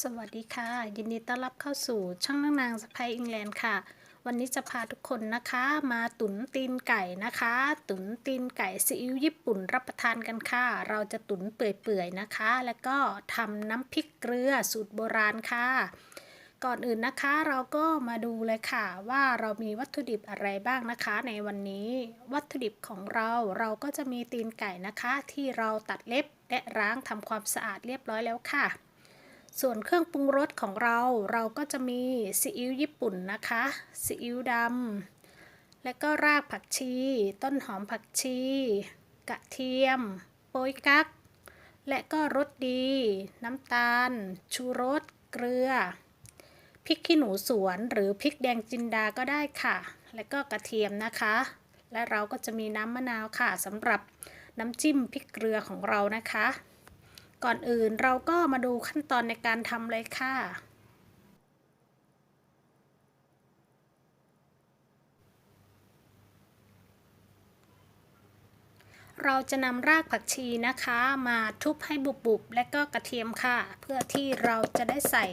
สวัสดีค่ะ ยินดีต้อนรับเข้าสู่ช่องนางนางสไปอิงแลนด์ค่ะ วันนี้จะพาทุกคนนะคะมาตุ๋นตีนไก่นะคะ ตุ๋นตีนไก่ซีอิ๊วญี่ปุ่นรับประทานกันค่ะ เราจะตุ๋นเปื่อยๆนะคะ แล้วก็ทำน้ำพริกเกลือสูตรโบราณค่ะ ก่อนอื่นนะคะเราก็มาดูเลยค่ะ ว่าเรามีวัตถุดิบอะไรบ้างนะคะ ในวันนี้วัตถุดิบของเราเราก็จะมีตีนไก่นะคะ ที่เราตัดเล็บและล้างทำความสะอาดเรียบร้อยแล้วค่ะ ส่วนเครื่องปรุงรสของเราเราก็จะมีซีอิ๊วญี่ปุ่นนะคะซีอิ๊วดำและก็รากผักชี ต้นหอมผักชี กระเทียม โป๊ยกั๊กและก็รสดี น้ำตาล ชูรส เกลือ พริกขี้หนูสวนหรือพริกแดงจินดาก็ได้ค่ะ และก็กระเทียมนะคะ และเราก็จะมีน้ำมะนาวค่ะสำหรับน้ำจิ้มพริกเกลือของเรานะคะ ก่อนอื่นเราก็มาดูขั้นตอนในการทำเลยค่ะ เราจะนำรากผักชีนะคะ มาทุบให้บุบๆ และก็กระเทียมค่ะ เพื่อที่เราจะได้ใส่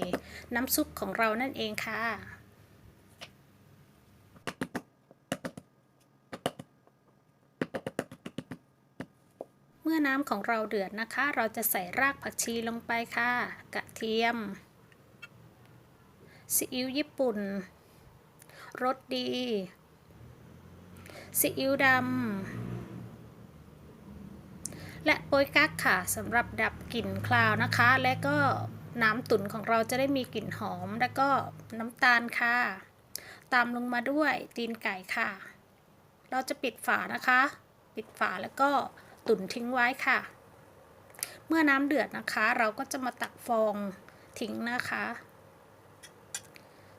น้ำซุปของเรานั่นเองค่ะ มื่อน้ำของเราเดือดนะคะ เราจะใส่รากผักชีลงไปค่ะ กระเทียมซีอิ๊วญี่ปุ่นรสดีซีอิ๊วดำและโป๊ยกั๊กค่ะสำหรับดับกลิ่นคลาวนะคะ และก็น้ำตุ๋นของเราจะได้มีกลิ่นหอม และก็น้ำตาลค่ะ ตามลงมาด้วยตีนไก่ค่ะ เราจะปิดฝานะคะ ปิดฝาแล้วก็ ตุ๋นทิ้งไว้ค่ะ เมื่อน้ำเดือดนะคะ เราก็จะมาตักฟองทิ้งนะคะ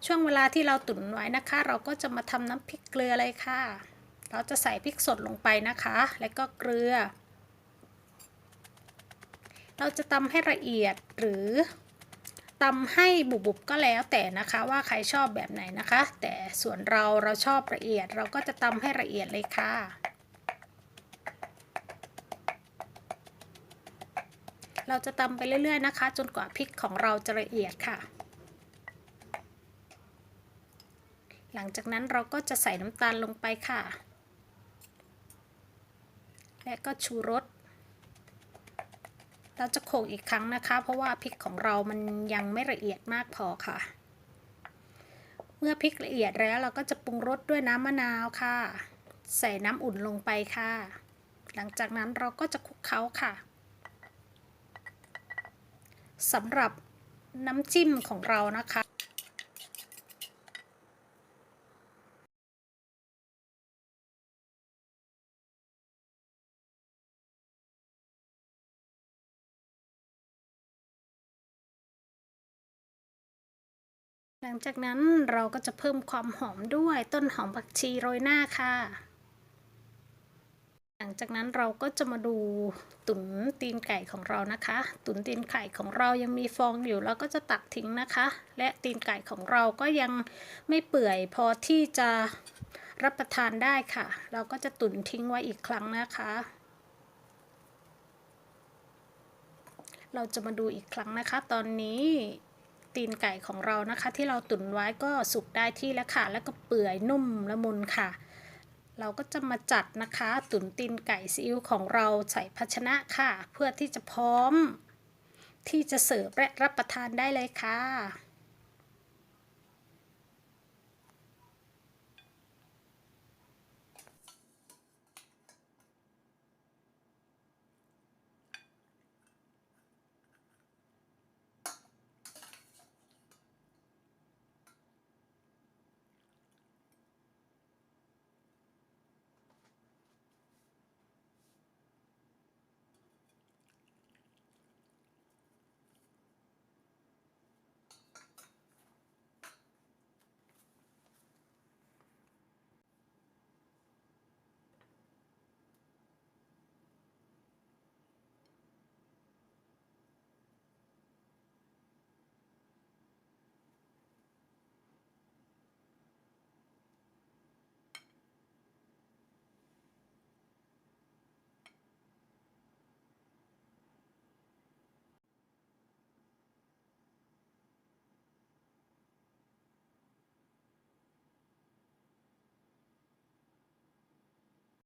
ช่วงเวลาที่เราตุ๋นไว้นะคะ เราก็จะมาทำน้ำพริกเกลือเลยค่ะ เราจะใส่พริกสดลงไปนะคะ แล้วก็เกลือ เราจะตำให้ละเอียดหรือตำให้บุบๆก็แล้วแต่นะคะว่าใครชอบแบบไหนนะคะ แต่ส่วนเราเราชอบละเอียด เราก็จะตำให้ละเอียดเลยค่ะ เราจะตำไปเรื่อยๆนะคะ จนกว่าพริกของเราจะละเอียดค่ะ หลังจากนั้นเราก็จะใส่น้ำตาลลงไปค่ะ และก็ชูรสเราจะโขลกอีกครั้งนะคะ เพราะว่าพริกของเรามันยังไม่ละเอียดมากพอค่ะ เมื่อพริกละเอียดแล้วเราก็จะปรุงรสด้วยน้ำมะนาวค่ะ ใส่น้ำอุ่นลงไปค่ะ หลังจากนั้นเราก็จะคลุกเคล้าค่ะ สำหรับน้ำจิ้มของเรานะคะ หลังจากนั้นเราก็จะเพิ่มความหอมด้วยต้นหอมผักชีโรยหน้าค่ะ หลังจากนั้นเราก็จะมาดูตุ๋นตีนไก่ของเรานะคะ ตุ๋นตีนไก่ของเรายังมีฟองอยู่เราก็จะตักทิ้งนะคะ และตีนไก่ของเราก็ยังไม่เปื่อยพอที่จะรับประทานได้ค่ะ เราก็จะตุ๋นทิ้งไว้อีกครั้งนะคะ เราจะมาดูอีกครั้งนะคะ ตอนนี้ตีนไก่ของเรานะคะ ที่เราตุ๋นไว้ก็สุกได้ที่แล้วค่ะ แล้วก็เปื่อยนุ่มละมุนค่ะ เราก็จะมาจัดนะคะตุ๋นตีนไก่ซีอิ๊วของเราใส่ภาชนะค่ะ เพื่อที่จะพร้อม ที่จะเสิร์ฟและรับประทานได้เลยค่ะ